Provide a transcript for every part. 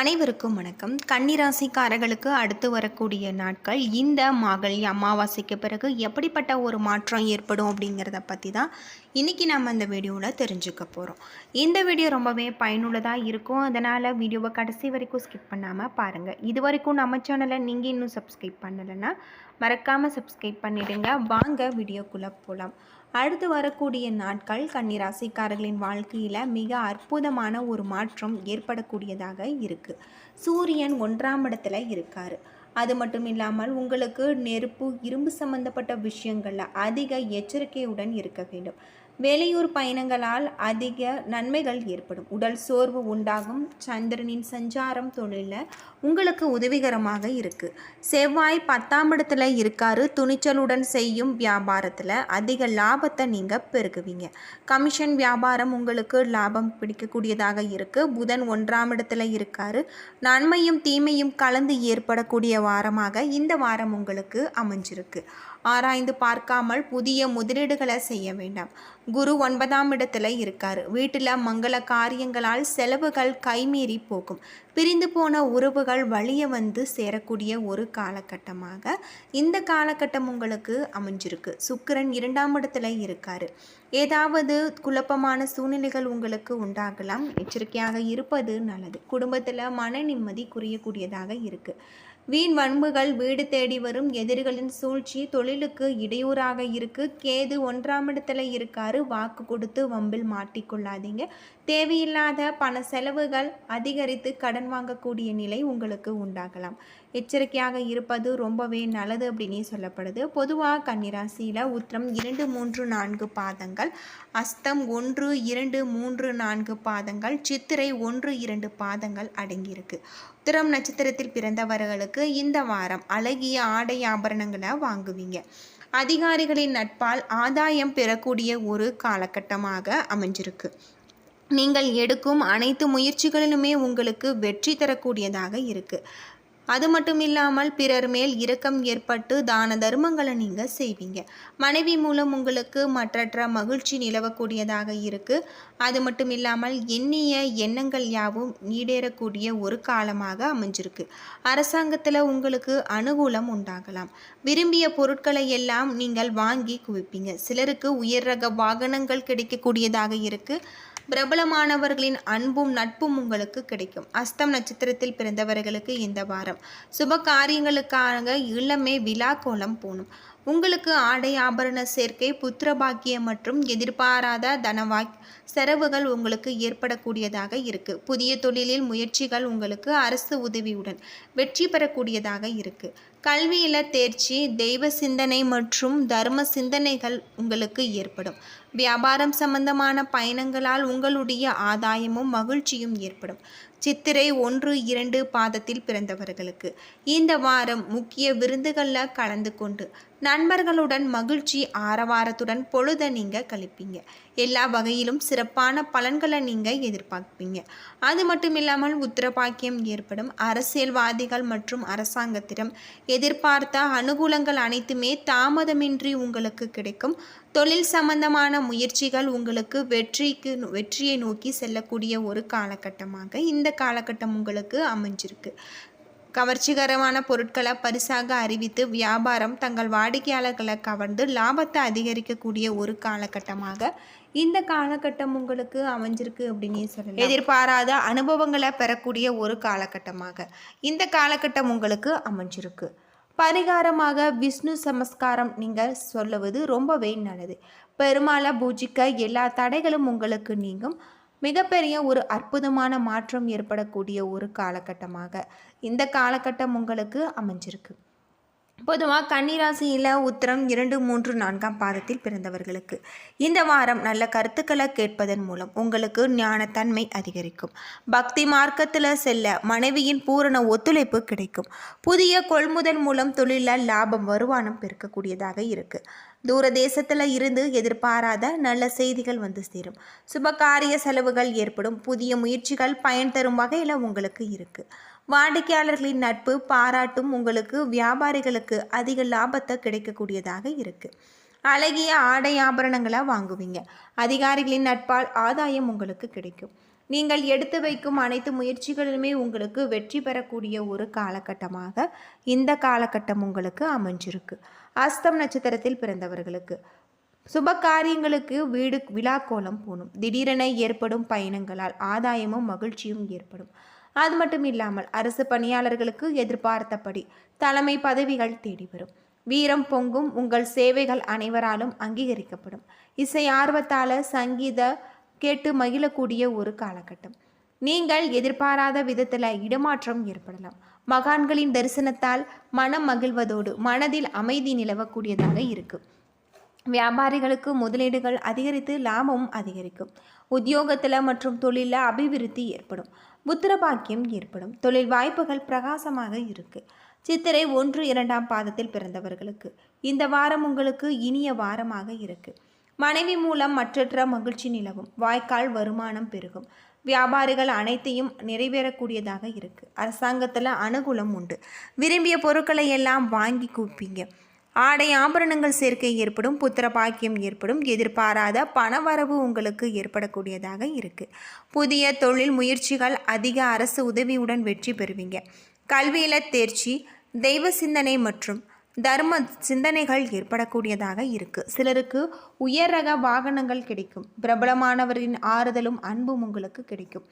அனைவருக்கும் வணக்கம். கன்னிராசிக்காரர்களுக்கு அடுத்து வரக்கூடிய நாட்கள் இந்த மாகழி அமாவாசைக்கு பிறகு எப்படிப்பட்ட ஒரு மாற்றம் ஏற்படும் அப்படிங்கிறத பற்றி தான் இன்றைக்கி நம்ம இந்த வீடியோவில் தெரிஞ்சுக்க போகிறோம் இந்த வீடியோ ரொம்பவே பயனுள்ளதாக இருக்கும். அதனால் வீடியோவை கடைசி வரைக்கும் ஸ்கிப் பண்ணாமல் பாருங்கள் இது வரைக்கும் நம்ம சேனலை நீங்கள் இன்னும் சப்ஸ்கிரைப் பண்ணலைன்னா மறக்காமல் சப்ஸ்கிரைப் பண்ணிவிடுங்க வாங்க வீடியோக்குள்ளே போகலாம் அடுத்து வரக்கூடிய நாட்கள் கன்னிராசிக்காரர்களின் வாழ்க்கையில் மிக அற்புதமான ஒரு மாற்றம் ஏற்படக்கூடியதாக இருக்குது சூரியன் ஒன்றாம் இடத்துல இருக்கார். அது மட்டும் இல்லாமல் உங்களுக்கு நெருப்பு இரும்பு சம்பந்தப்பட்ட விஷயங்களில் அதிக எச்சரிக்கையுடன் இருக்க வேண்டும். வெளியூர் பயணங்களால் அதிக நன்மைகள் ஏற்படும். உடல் சோர்வு உண்டாகும். சந்திரனின் சஞ்சாரம் தொழிலில் உங்களுக்கு உதவிகரமாக இருக்குது செவ்வாய் பத்தாம் இடத்துல இருக்காரு. துணிச்சலுடன் செய்யும் வியாபாரத்தில் அதிக லாபத்தை நீங்கள் பெருகுவீங்க. கமிஷன் வியாபாரம் உங்களுக்கு லாபம் பிடிக்கக்கூடியதாக இருக்குது புதன் ஒன்றாம் இடத்துல இருக்காரு. நன்மையும் தீமையும் கலந்து ஏற்படக்கூடிய வாரமாக இந்த வாரம் உங்களுக்கு அமைஞ்சிருக்கு. ஆராய்ந்து பார்க்காமல் புதிய முதலீடுகளை செய்ய வேண்டாம். குரு ஒன்பதாம் இடத்துல இருக்கார். வீட்டில் மங்கள காரியங்களால் செலவுகள் கைமீறி போகும். பிரிந்து போன உறவுகள் வழிய வந்து சேரக்கூடிய ஒரு காலகட்டமாக இந்த காலகட்டம் உங்களுக்கு அமைஞ்சிருக்கு. சுக்கிரன் இரண்டாம் இடத்துல இருக்கார். ஏதாவது குழப்பமான சூழ்நிலைகள் உங்களுக்கு உண்டாகலாம். எச்சரிக்கையாக இருப்பது நல்லது. குடும்பத்தில் மன நிம்மதி குறையக்கூடியதாக இருக்குது வீண் வன்புகள் வீடு தேடி வரும் எதிரிகளின் சூழ்ச்சி தொழிலுக்கு இடையூறாக இருக்கு. கேது ஒன்றாம் இடத்துல இருக்காரு. வாக்கு கொடுத்து வம்பில் மாட்டிக்கொள்ளாதீங்க. தேவையில்லாத பண செலவுகள் அதிகரித்து கடன் வாங்கக்கூடிய நிலை உங்களுக்கு உண்டாகலாம். எச்சரிக்கையாக இருப்பது ரொம்பவே நல்லது அப்படின்னு சொல்லப்படுது. பொதுவாக கன்னிராசியில் உத்திரம் இரண்டு மூன்று நான்கு பாதங்கள் அஸ்தம் ஒன்று இரண்டு மூன்று நான்கு பாதங்கள் சித்திரை ஒன்று இரண்டு பாதங்கள் அடங்கியிருக்கு. உத்திரம் நட்சத்திரத்தில் பிறந்தவர்களுக்கு இந்த வாரம் அழகிய ஆடை ஆபரணங்களை வாங்குவீங்க. அதிகாரிகளின் நட்பால் ஆதாயம் பெறக்கூடிய ஒரு காலகட்டமாக அமைஞ்சிருக்கு. நீங்கள் எடுக்கும் அனைத்து முயற்சிகளிலுமே உங்களுக்கு வெற்றி தரக்கூடியதாக இருக்குது அது மட்டும் இல்லாமல் பிறர் மேல் இரக்கம் ஏற்பட்டு தான தர்மங்களை நீங்கள் செய்வீங்க. மனைவி மூலம் உங்களுக்கு மற்றற்ற மகிழ்ச்சி நிலவக்கூடியதாக இருக்குது அது மட்டும் இல்லாமல் எண்ணிய எண்ணங்கள் யாவும் நீடேறக்கூடிய ஒரு காலமாக அமைஞ்சிருக்கு. அரசாங்கத்தில் உங்களுக்கு அனுகூலம் உண்டாகலாம். விரும்பிய பொருட்களை எல்லாம் நீங்கள் வாங்கி குவிப்பீங்க. சிலருக்கு உயர் ரக வாகனங்கள் கிடைக்கக்கூடியதாக இருக்குது பிரபலமானவர்களின் அன்பும் நட்பும் உங்களுக்கு கிடைக்கும். அஸ்தம் நட்சத்திரத்தில் பிறந்தவர்களுக்கு இந்த வாரம். சுப காரியங்களுக்காக இளமே விழா கோலம் போகணும் உங்களுக்கு ஆடை ஆபரண சேர்க்கை புத்திரபாக்கியம் மற்றும் எதிர்பாராத தனவா செலவுகள் உங்களுக்கு ஏற்படக்கூடியதாக இருக்கு. புதிய தொழிலில் முயற்சிகள் உங்களுக்கு அரசு உதவியுடன் வெற்றி பெறக்கூடியதாக இருக்கு. கல்வியில் தேர்ச்சி தெய்வ சிந்தனை மற்றும் தர்ம சிந்தனைகள் உங்களுக்கு ஏற்படும். வியாபாரம் சம்பந்தமான பயணங்களால் உங்களுடைய ஆதாயமும் மகிழ்ச்சியும் ஏற்படும். சித்திரை ஒன்று இரண்டு பாதத்தில் பிறந்தவர்களுக்கு இந்த வாரம் முக்கிய விருந்துகளில் கலந்து கொண்டு நண்பர்களுடன் மகிழ்ச்சி ஆரவாரத்துடன் பொழுத நீங்கள் கழிப்பீங்க. எல்லா வகையிலும் சிறப்பான பலன்களை நீங்கள் எதிர்பார்ப்பீங்க. அது மட்டும் இல்லாமல் உத்தரபாக்கியம் ஏற்படும். அரசியல்வாதிகள் மற்றும் அரசாங்கத்திடம் எதிர்பார்த்த அனுகூலங்கள் அனைத்துமே தாமதமின்றி உங்களுக்கு கிடைக்கும். தொழில் சம்பந்தமான முயற்சிகள் உங்களுக்கு வெற்றிக்கு வெற்றியை நோக்கி செல்லக்கூடிய ஒரு காலகட்டமாக இந்த காலகட்டம் உங்களுக்கு அமைஞ்சிருக்கு. கவர்ச்சிகரமான பொருட்களை பரிசாக அறிவித்து வியாபாரம் தங்கள் வாடிக்கையாளர்களை கவர்ந்து லாபத்தை அதிகரிக்கக்கூடிய ஒரு காலகட்டமாக இந்த காலகட்டம் உங்களுக்கு அமைஞ்சிருக்கு அப்படின்னு சொல்லலாம். எதிர்பாராத அனுபவங்களை பெறக்கூடிய ஒரு காலகட்டமாக இந்த காலகட்டம் உங்களுக்கு அமைஞ்சிருக்கு. பரிகாரமாக விஷ்ணு சமஸ்காரம் நீங்கள் சொல்லுவது ரொம்பவே நல்லது. பெருமாளை பூஜிக்க எல்லா தடைகளும் உங்களுக்கு நீங்கும். மிகப்பெரிய ஒரு அற்புதமான மாற்றம் ஏற்படக்கூடிய ஒரு காலகட்டமாக. இந்த காலகட்டம் உங்களுக்கு அமைஞ்சிருக்கு. பொதுவாக கன்னிராசியில் உத்திரம் இரண்டு மூன்று நான்காம் பாதத்தில் பிறந்தவர்களுக்கு. இந்த வாரம் நல்ல கருத்துக்களை கேட்பதன் மூலம் உங்களுக்கு ஞானத்தன்மை அதிகரிக்கும். பக்தி மார்க்கத்தில் செல்ல மனைவியின் பூரண ஒத்துழைப்பு கிடைக்கும். புதிய கொள்முதல் மூலம் தொழிலில் லாபம் வருமானம் பெருக்கக்கூடியதாக இருக்குது தூர தேசத்தில் இருந்து எதிர்பாராத நல்ல செய்திகள் வந்து சேரும். சுபகாரிய செலவுகள் ஏற்படும். புதிய முயற்சிகள் பயன் தரும் வகையில் உங்களுக்கு இருக்குது வாடிக்கையாளர்களின் நட்பு பாராட்டும் உங்களுக்கு வியாபாரிகளுக்கு அதிக லாபத்தை கிடைக்கக்கூடியதாக இருக்குது அழகிய ஆடை ஆபரணங்களாக வாங்குவீங்க. அதிகாரிகளின் நட்பால் ஆதாயம் உங்களுக்கு கிடைக்கும். நீங்கள் எடுத்து வைக்கும் அனைத்து முயற்சிகளிலுமே உங்களுக்கு வெற்றி பெறக்கூடிய ஒரு காலகட்டமாக இந்த காலகட்டம் உங்களுக்கு அமைஞ்சிருக்கு. அஸ்தம் நட்சத்திரத்தில் பிறந்தவர்களுக்கு சுப காரியங்களுக்கு வீடு விழாக்கோலம் போகணும். திடீரென ஏற்படும் பயணங்களால் ஆதாயமும் மகிழ்ச்சியும் ஏற்படும். அது மட்டும் இல்லாமல் அரசு பணியாளர்களுக்கு எதிர்பார்த்தபடி தலைமை பதவிகள் தேடி வரும் வீரம் பொங்கும் உங்கள் சேவைகள் அனைவராலும் அங்கீகரிக்கப்படும். இசை ஆர்வத்தால் சங்கீத கேட்டு மகிழக்கூடிய ஒரு காலகட்டம். நீங்கள் எதிர்பாராத விதத்தில் இடமாற்றம் ஏற்படலாம். மகான்களின் தரிசனத்தால் மனம் மகிழ்வதோடு மனதில் அமைதி நிலவக்கூடியதாக இருக்குது வியாபாரிகளுக்கு முதலீடுகள் அதிகரித்து லாபமும் அதிகரிக்கும். உத்தியோகத்தில் மற்றும் தொழிலில் அபிவிருத்தி ஏற்படும். புத்திர பாக்கியம் ஏற்படும். தொழில் வாய்ப்புகள் பிரகாசமாக இருக்குது சித்திரை ஒன்று இரண்டாம் பாதத்தில் பிறந்தவர்களுக்கு. இந்த வாரம் உங்களுக்கு இனிய வாரமாக இருக்குது மனைவி மூலம் மற்றற்ற மகிழ்ச்சி நிலவும். வாய்க்கால் வருமானம் பெருகும். வியாபாரிகள் அனைத்தையும் நிறைவேறக்கூடியதாக இருக்குது அரசாங்கத்தில் அனுகூலம் உண்டு. விரும்பிய பொருட்களை எல்லாம் வாங்கி கூப்பீங்க. ஆடை ஆபரணங்கள் சேர்க்கை ஏற்படும் புத்திர பாக்கியம் ஏற்படும் எதிர்பாராத பணவரவு உங்களுக்கு ஏற்படக்கூடியதாக இருக்குது புதிய தொழில் முயற்சிகள் அதிக அரசு உதவியுடன் வெற்றி பெறுவீங்க. கல்வியில் தேர்ச்சி தெய்வ சிந்தனை மற்றும் தர்ம சிந்தனைகள் ஏற்படக்கூடியதாக இருக்குது சிலருக்கு உயர் ரக வாகனங்கள் கிடைக்கும். பிரபலமானவரின் ஆறுதலும் அன்பும் உங்களுக்கு கிடைக்கும்.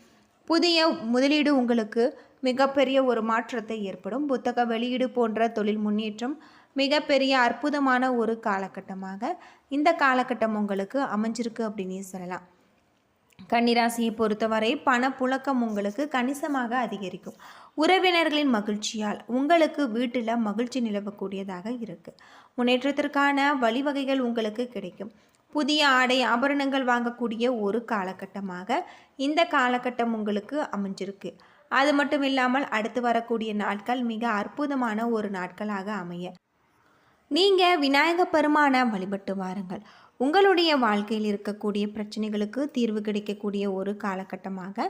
புதிய முதலீடு உங்களுக்கு மிகப்பெரிய ஒரு மாற்றத்தை ஏற்படும். புத்தக வெளியீடு போன்ற தொழில் முன்னேற்றம் மிகப்பெரிய அற்புதமான ஒரு காலகட்டமாக இந்த காலகட்டம் உங்களுக்கு அமைஞ்சிருக்கு அப்படின்னு சொல்லலாம். கன்னிராசியை பொறுத்தவரை பணப்புழக்கம் உங்களுக்கு கணிசமாக அதிகரிக்கும். உறவினர்களின் மகிழ்ச்சியால் உங்களுக்கு வீட்டில் மகிழ்ச்சி நிலவக்கூடியதாக இருக்குது முன்னேற்றத்திற்கான வழிவகைகள் உங்களுக்கு கிடைக்கும். புதிய ஆடை ஆபரணங்கள் வாங்கக்கூடிய ஒரு காலகட்டமாக இந்த காலகட்டம் உங்களுக்கு அமைஞ்சிருக்கு. அது மட்டும் இல்லாமல் அடுத்து வரக்கூடிய நாட்கள் மிக அற்புதமான ஒரு நாட்களாக அமைய நீங்கள் விநாயக பெருமானை வழிபட்டு வாருங்கள். உங்களுடைய வாழ்க்கையில் இருக்கக்கூடிய பிரச்சனைகளுக்கு தீர்வு கிடைக்கக்கூடிய ஒரு காலகட்டமாக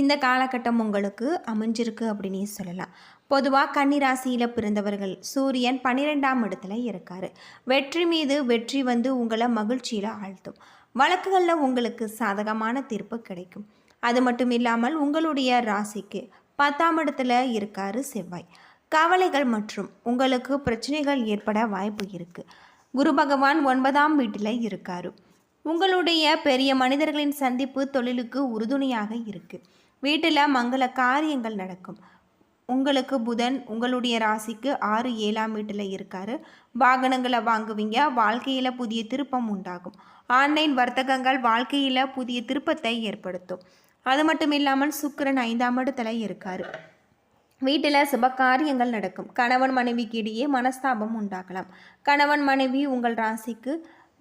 இந்த காலகட்டம் உங்களுக்கு அமைஞ்சிருக்கு அப்படின்னு சொல்லலாம். பொதுவாக கன்னிராசியில் பிறந்தவர்கள் சூரியன் பன்னிரெண்டாம் இடத்துல இருக்கார். வெற்றி மீது வெற்றி வந்து உங்களை மகிழ்ச்சியில் ஆழ்த்தும். வழக்குகளில் உங்களுக்கு சாதகமான தீர்ப்பு கிடைக்கும். அது மட்டும் இல்லாமல் உங்களுடைய ராசிக்கு பத்தாம் இடத்துல இருக்காரு செவ்வாய். கவலைகள் மற்றும் உங்களுக்கு பிரச்சனைகள் ஏற்பட வாய்ப்பு இருக்குது குரு பகவான் ஒன்பதாம் வீட்டில் இருக்காரு. உங்களுடைய பெரிய மனிதர்களின் சந்திப்பு தொழிலுக்கு உறுதுணையாக இருக்குது வீட்டில் மங்கள காரியங்கள் நடக்கும். உங்களுக்கு புதன் உங்களுடைய ராசிக்கு ஆறு ஏழாம் வீட்டில் இருக்காரு. வாகனங்களை வாங்குவீங்க வாழ்க்கையில் புதிய திருப்பம் உண்டாகும். ஆன்லைன் வர்த்தகங்கள் வாழ்க்கையில் புதிய திருப்பத்தை ஏற்படுத்தும். அது மட்டும் இல்லாமல் சுக்கரன் ஐந்தாம் இடத்துல இருக்காரு. வீட்டில் சுப காரியங்கள் நடக்கும். கணவன் மனைவிக்கு இடையே மனஸ்தாபம் உண்டாகலாம். கணவன் மனைவி உங்கள் ராசிக்கு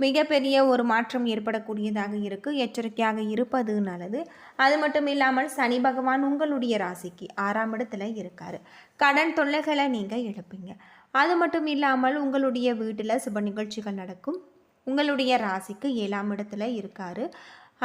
மிகப்பெரிய ஒரு மாற்றம் ஏற்படக்கூடியதாக இருக்குது எச்சரிக்கையாக இருப்பது நல்லது. அது மட்டும் இல்லாமல் சனி பகவான் உங்களுடைய ராசிக்கு ஆறாம் இடத்துல இருக்கார். கடன் தொல்லைகளை நீங்கள் எழுப்பீங்க. அது மட்டும் இல்லாமல் உங்களுடைய வீட்டில் சுப நிகழ்ச்சிகள் நடக்கும். உங்களுடைய ராசிக்கு ஏழாம் இடத்துல இருக்கார்.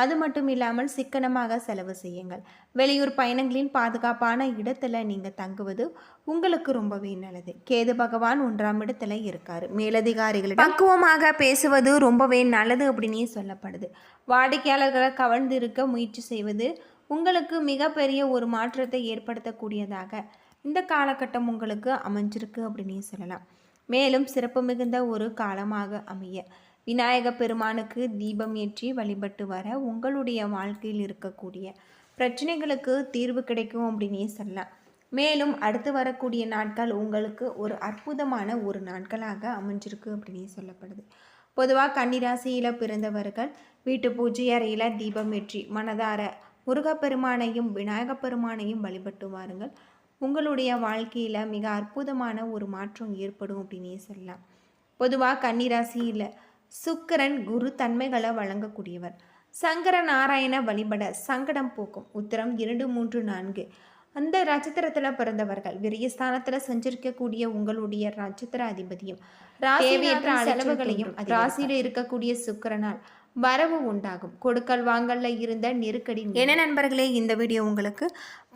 அது மட்டும் இல்லாமல் சிக்கனமாக செலவு செய்யுங்கள். வெளியூர் பயணங்களின் பாதுகாப்பான இடத்துல நீங்கள் தங்குவது உங்களுக்கு ரொம்பவே நல்லது. கேது பகவான் ஒன்றாம் இடத்துல இருக்கார். மேலதிகாரிகளிடம் பக்குவமாக பேசுவது ரொம்பவே நல்லது அப்படின்னே சொல்லப்படுது. வாடிக்கையாளர்களை கவர்ந்து இருக்க முயற்சி செய்வது உங்களுக்கு மிகப்பெரிய ஒரு மாற்றத்தை ஏற்படுத்தக்கூடியதாக இந்த காலகட்டம் உங்களுக்கு அமைஞ்சிருக்கு அப்படின்னே சொல்லலாம். மேலும் சிறப்பு மிகுந்த ஒரு காலமாக அமைய விநாயக பெருமானுக்கு தீபம் ஏற்றி வழிபட்டு வர உங்களுடைய வாழ்க்கையில் இருக்கக்கூடிய பிரச்சனைகளுக்கு தீர்வு கிடைக்கும் அப்படின்னே சொல்லலாம். மேலும் அடுத்து வரக்கூடிய நாட்கள் உங்களுக்கு ஒரு அற்புதமான ஒரு நாட்களாக அமைஞ்சிருக்கு அப்படின்னே சொல்லப்படுது. பொதுவாக கன்னிராசியில் பிறந்தவர்கள் வீட்டு பூஜை அறையில் தீபம் ஏற்றி மனதார முருகப்பெருமானையும் விநாயகப் பெருமானையும் வழிபட்டு வாருங்கள். உங்களுடைய வாழ்க்கையில் மிக அற்புதமான ஒரு மாற்றம் ஏற்படும் அப்படின்னே சொல்லலாம். பொதுவாக கன்னிராசியில் சுக்கரன் குரு தன்மைகளை வழங்கக்கூடியவர். சங்கர நாராயண வழிபட சங்கடம் போக்கும். உத்தரம் இரண்டு மூன்று நான்கு. அந்த நட்சத்திரத்தில் பிறந்தவர்கள் விரியஸ்தானத்தில் சஞ்சரிக்கக்கூடிய உங்களுடைய நட்சத்திர அதிபதியும் தேவையற்ற செலவுகளையும் ராசியில் இருக்கக்கூடிய சுக்கரனால் வரவு உண்டாகும். கொடுக்கல் வாங்கல்ல இருந்த நெருக்கடி என்ன நண்பர்களே இந்த வீடியோ உங்களுக்கு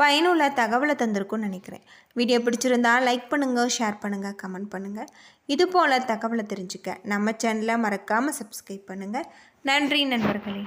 பயனுள்ள தகவலை தந்திருக்கும்னு நினைக்கிறேன். வீடியோ பிடிச்சிருந்தா லைக் பண்ணுங்கள் ஷேர் பண்ணுங்கள் கமெண்ட் பண்ணுங்கள் இது போல் தகவலை தெரிஞ்சுக்க நம்ம சேனலை மறக்காமல் சப்ஸ்கிரைப் பண்ணுங்கள் நன்றி நண்பர்களே.